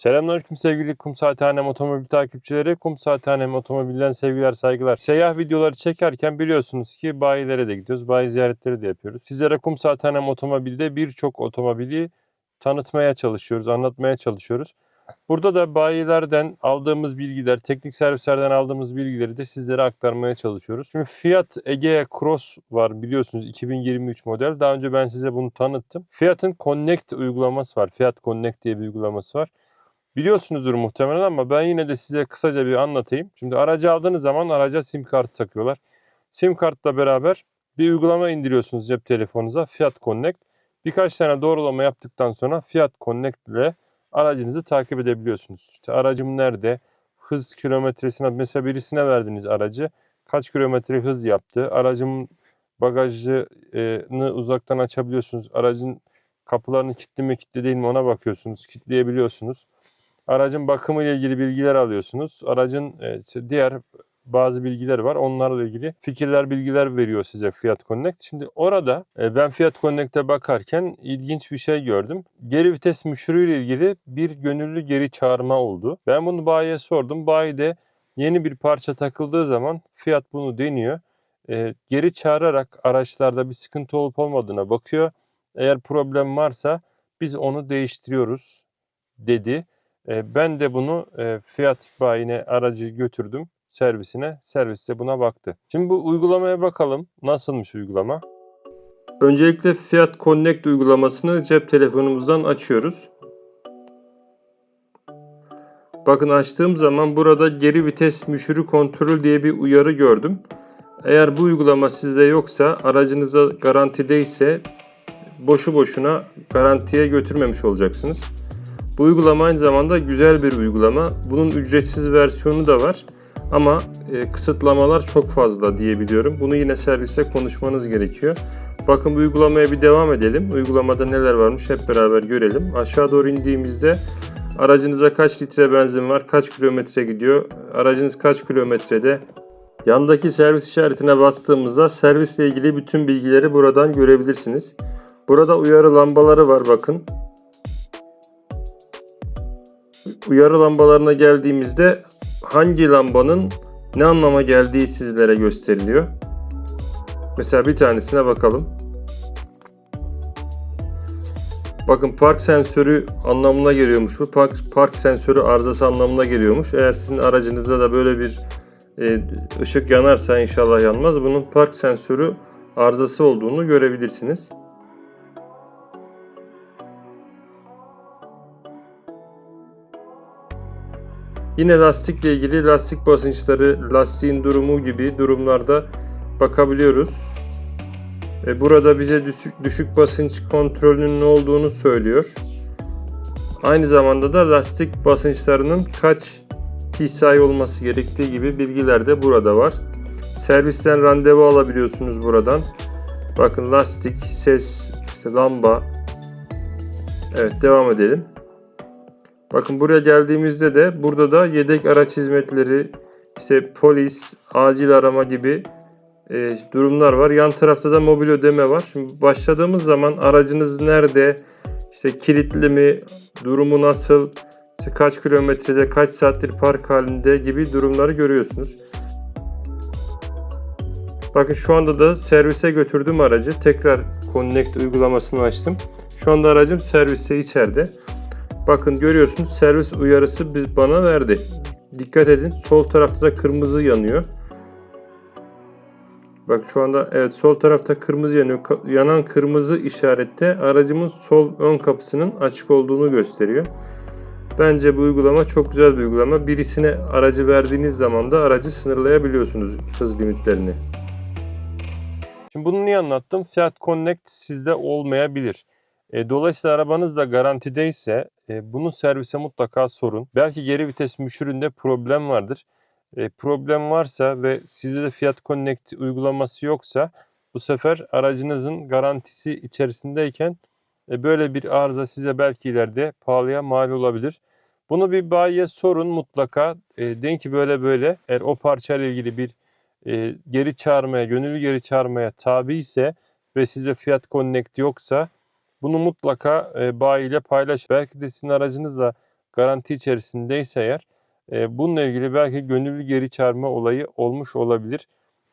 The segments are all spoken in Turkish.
Selamünaleyküm sevgili Kum Saathanem Otomobil takipçileri. Kum Saathanem Otomobil'den sevgiler saygılar. Seyyah videoları çekerken biliyorsunuz ki bayilere de gidiyoruz. Bayi ziyaretleri de yapıyoruz. Sizlere Kum Saathanem Otomobil'de birçok otomobili tanıtmaya çalışıyoruz, anlatmaya çalışıyoruz. Burada da bayilerden aldığımız bilgiler, teknik servislerden aldığımız bilgileri de sizlere aktarmaya çalışıyoruz. Şimdi Fiat Egea Cross var biliyorsunuz 2023 model. Daha önce ben size bunu tanıttım. Fiat'ın Connect uygulaması var. Fiat Connect diye bir uygulaması var. Biliyorsunuzdur muhtemelen ama ben yine de size kısaca bir anlatayım. Şimdi aracı aldığınız zaman araca sim kartı takıyorlar. Sim kartla beraber bir uygulama indiriyorsunuz cep telefonunuza Fiat Connect. Birkaç tane doğrulama yaptıktan sonra Fiat Connect ile aracınızı takip edebiliyorsunuz. İşte aracım nerede? Hız kilometresine mesela birisine verdiniz aracı. Kaç kilometre hız yaptı? Aracın bagajını uzaktan açabiliyorsunuz. Aracın kapılarını kilitli mi kilitli değil mi ona bakıyorsunuz. Kilitleyebiliyorsunuz. Aracın bakımı ile ilgili bilgiler alıyorsunuz. Aracın e, diğer bazı bilgiler var. Onlarla ilgili fikirler, bilgiler veriyor size Fiat Connect. Şimdi orada e, ben Fiat Connect'e bakarken ilginç bir şey gördüm. Geri vites müşürü ile ilgili bir gönüllü geri çağırma oldu. Ben bunu bayiye sordum. Bayi de yeni bir parça takıldığı zaman Fiat bunu deniyor. E, geri çağırarak araçlarda bir sıkıntı olup olmadığına bakıyor. Eğer problem varsa biz onu değiştiriyoruz dedi. E, ben de bunu e, Fiat bayine aracı götürdüm servisine. Servis de buna baktı. Şimdi bu uygulamaya bakalım. Nasılmış uygulama? Öncelikle Fiat Connect uygulamasını cep telefonumuzdan açıyoruz. Bakın açtığım zaman burada geri vites müşürü kontrolü diye bir uyarı gördüm. Eğer bu uygulama sizde yoksa aracınıza garantideyse boşu boşuna garantiye götürmemiş olacaksınız. Bu uygulama aynı zamanda güzel bir uygulama. Bunun ücretsiz versiyonu da var. Ama e, kısıtlamalar çok fazla diyebiliyorum. Bunu yine serviste konuşmanız gerekiyor. Bakın bu uygulamaya bir devam edelim. Uygulamada neler varmış hep beraber görelim. Aşağı doğru indiğimizde aracınıza kaç litre benzin var, kaç kilometre gidiyor, aracınız kaç kilometrede. Yandaki servis işaretine bastığımızda servisle ilgili bütün bilgileri buradan görebilirsiniz. Burada uyarı lambaları var bakın. Uyarı lambalarına geldiğimizde hangi lambanın ne anlama geldiği sizlere gösteriliyor. Mesela bir tanesine bakalım. Bakın park sensörü anlamına geliyormuş bu. Park, park sensörü arızası anlamına geliyormuş. Eğer sizin aracınızda da böyle bir e, ışık yanarsa inşallah yanmaz. Bunun park sensörü arızası olduğunu görebilirsiniz. Yine lastikle ilgili lastik basınçları, lastiğin durumu gibi durumlarda bakabiliyoruz. E, Burada bize düşük, düşük basınç kontrolünün ne olduğunu söylüyor. Aynı zamanda da lastik basınçlarının kaç PSI olması gerektiği gibi bilgiler de burada var. Servisten randevu alabiliyorsunuz buradan. Bakın lastik, ses, işte lamba. Evet devam edelim. Bakın buraya geldiğimizde de burada da yedek araç hizmetleri, işte polis, acil arama gibi e, durumlar var. Yan tarafta da mobil ödeme var. Şimdi başladığımız zaman aracınız nerede, işte kilitli mi, durumu nasıl, işte kaç kilometrede, kaç saattir park halinde gibi durumları görüyorsunuz. Bakın şu anda da servise götürdüm aracı. Tekrar Connect uygulamasını açtım. Şu anda aracım serviste içeride. Bakın görüyorsunuz servis uyarısı biz bana verdi. Dikkat edin sol tarafta da kırmızı yanıyor. Bak şu anda evet sol tarafta kırmızı yanıyor. Yanan kırmızı işarette aracımın sol ön kapısının açık olduğunu gösteriyor. Bence bu uygulama çok güzel bir uygulama. Birisine aracı verdiğiniz zaman da aracı sınırlayabiliyorsunuz hız limitlerini. Şimdi bunu niye anlattım? Fiat Connect sizde olmayabilir. E, dolayısıyla arabanız da garantideyse e, bunu servise mutlaka sorun. Belki geri vites müşüründe problem vardır. E, problem varsa ve sizde de Fiat Connect uygulaması yoksa bu sefer aracınızın garantisi içerisindeyken e, böyle bir arıza size belki ileride pahalıya mal olabilir. Bunu bir bayiye sorun mutlaka. E, deyin ki böyle böyle eğer o parçayla ilgili bir e, geri çağırmaya, gönüllü geri çağırmaya tabi ise ve size Fiat Connect yoksa bunu mutlaka e, bayi ile paylaş. Belki de sizin aracınızla garanti içerisindeyse eğer e, bununla ilgili belki gönüllü geri çağırma olayı olmuş olabilir.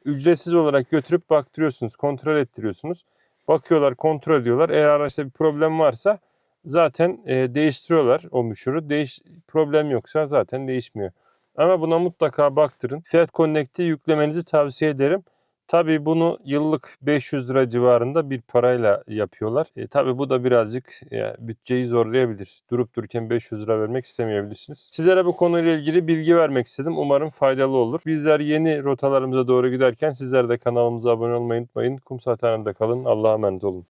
Ücretsiz olarak götürüp baktırıyorsunuz, kontrol ettiriyorsunuz. Bakıyorlar, kontrol ediyorlar. Eğer araçta bir problem varsa zaten e, değiştiriyorlar o müşürü. Değiş, problem yoksa zaten değişmiyor. Ama buna mutlaka baktırın. Fiat Connect'i yüklemenizi tavsiye ederim. Tabii bunu yıllık 500 lira civarında bir parayla yapıyorlar. E, tabii bu da birazcık e, bütçeyi zorlayabilir. Durup dururken 500 lira vermek istemeyebilirsiniz. Sizlere bu konuyla ilgili bilgi vermek istedim. Umarım faydalı olur. Bizler yeni rotalarımıza doğru giderken sizler de kanalımıza abone olmayı unutmayın. Kum Saathane'de kalın. Allah'a emanet olun.